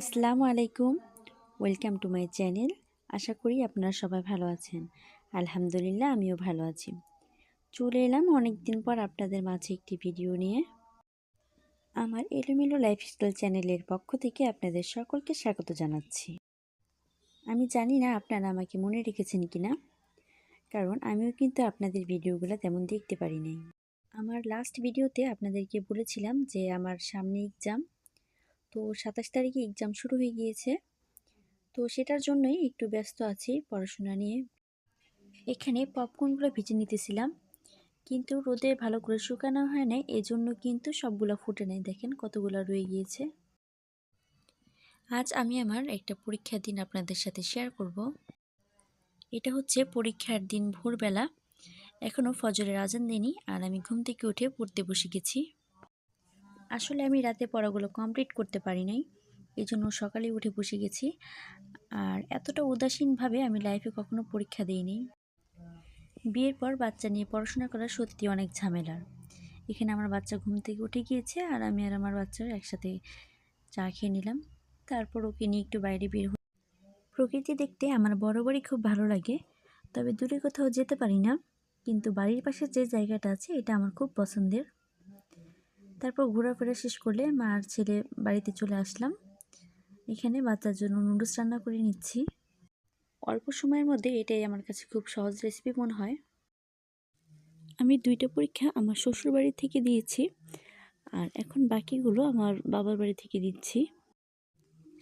আসসালামু আলাইকুম। Welcome to my channel. আশা করি আপনারা সবাই ভালো আছেন। আলহামদুলিল্লাহ, আমিও ভালো আছি। চলে এলাম অনেক দিন পর আপনাদের মাঝে একটি ভিডিও নিয়ে। আমার এলোমেলো লাইফস্টাইল চ্যানেলের পক্ষ থেকে আপনাদের সকলকে স্বাগত জানাচ্ছি। আমি জানি না আপনারা আমাকে মনে রেখেছেন কি না কারণ আমিও কিন্তু আপনাদের ভিডিওগুলো তেমন দেখতে পারি নাই। আমার লাস্ট ভিডিওতে আপনাদেরকে বলেছিলাম যে আমার সামনে এক্সাম তো সাতাশ তারিখে এক্সাম শুরু হয়ে গিয়েছে। তো সেটার জন্যই একটু ব্যস্ত আছি পড়াশোনা নিয়ে। এখানে পপকর্নগুলো ভেজে নিতেছিলাম। কিন্তু রোদে ভালো করে শুকানো হয় নাই, এজন্য কিন্তু সবগুলো ফুটে নেই। দেখেন কতগুলো রয়ে গিয়েছে। আজ আমি আমার একটা পরীক্ষার দিন আপনাদের সাথে শেয়ার করব। এটা হচ্ছে পরীক্ষার দিন ভোরবেলা। এখনও ফজরের আজান দেনি আর আমি ঘুম থেকে উঠে পড়তে বসে গেছি। আসলে আমি রাতে পড়াগুলো কমপ্লিট করতে পারি নাই। এই জন্য সকালে উঠে বসে গেছি। আর এতটা উদাসীনভাবে আমি লাইফে কখনো পরীক্ষা দিইনি। বিয়ের পর বাচ্চা নিয়ে পড়াশোনা করা সত্যি অনেক ঝামেলার। এখানে আমার বাচ্চা ঘুম থেকে উঠে গিয়েছে আর আমি আর আমার বাচ্চার একসাথে চা খেয়ে নিলাম। তারপর ওকে নিয়ে একটু বাইরে বের প্রকৃতি দেখতে আমার বরাবরই খুব ভালো লাগে। তবে দূরে কোথাও যেতে পারি না। কিন্তু বাড়ির পাশে যে জায়গাটা আছে, এটা আমার খুব পছন্দের। তারপর ঘোরাফেরা শেষ করলে মা আর ছেলে বাড়িতে চলে আসলাম। এখানে বাচ্চার জন্য নুডলস রান্না করে নিচ্ছি। অল্প সময়ের মধ্যে এটাই আমার কাছে খুব সহজ রেসিপি মনে হয়। আমি দুইটা পরীক্ষা আমার শ্বশুর বাড়ি থেকে দিয়েছি আর এখন বাকিগুলো আমার বাবার বাড়ি থেকে দিচ্ছি।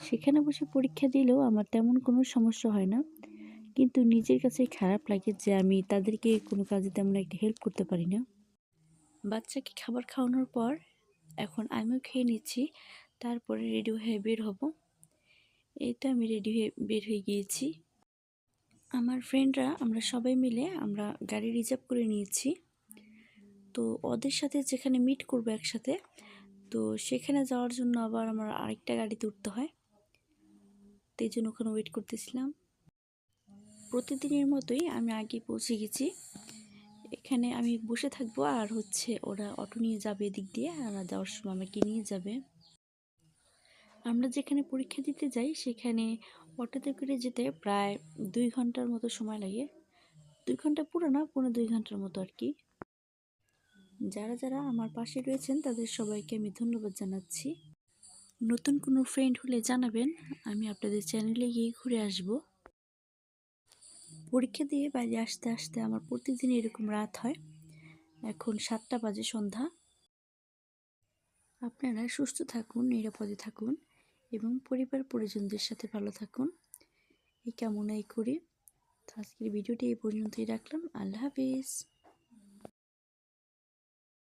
সেখানে বসে পরীক্ষা দিলেও আমার তেমন কোনো সমস্যা হয় না। কিন্তু নিজের কাছে খারাপ লাগে যে আমি তাদেরকে কোনো কাজে তেমন একটা হেল্প করতে পারি না। বাচ্চাকে খাবার খাওয়ানোর পর এখন আমিও খেয়ে নিচ্ছি, তারপরে রেডি হয়ে বের হব। এই তো আমি রেডি হয়ে বের হয়ে গিয়েছি। আমার ফ্রেন্ডরা আমরা সবাই মিলে আমরা গাড়ি রিজার্ভ করে নিয়েছি। তো ওদের সাথে যেখানে মিট করব একসাথে, তো সেখানে যাওয়ার জন্য আবার আমার আরেকটা গাড়িতে উঠতে হয়। তো এই জন্য ওখানে ওয়েট করতেছিলাম। প্রতিদিনের মতোই আমি আগে পৌঁছে গেছি। এখানে আমি বসে থাকব আর হচ্ছে ওরা অটো নিয়ে যাবে এদিক দিয়ে, আর যাওয়ার সময় আমাকে নিয়ে যাবে। আমরা যেখানে পরীক্ষা দিতে যাই সেখানে অটোতে করে যেতে প্রায় দুই ঘণ্টার মতো সময় লাগে। দুই ঘণ্টা পুরো না পুরো দুই ঘণ্টার মতো আর কি। যারা যারা আমার পাশে রয়েছেন তাদের সবাইকে আমি ধন্যবাদ জানাচ্ছি। নতুন কোনো ফ্রেন্ড হলে জানাবেন, আমি আপনাদের চ্যানেলে গিয়ে ঘুরে আসব। পরীক্ষা দিয়ে বাইরে আসতে আসতে আমার প্রতিদিন এরকম রাত হয়। এখন সাতটা বাজে সন্ধ্যা। আপনারা সুস্থ থাকুন, নিরাপদে থাকুন এবং পরিবার পরিজনদের সাথে ভালো থাকুন। এই কামনাই করে। তো আজকের ভিডিওটি এই পর্যন্তই রাখলাম। আল্লাহ হাফিজ।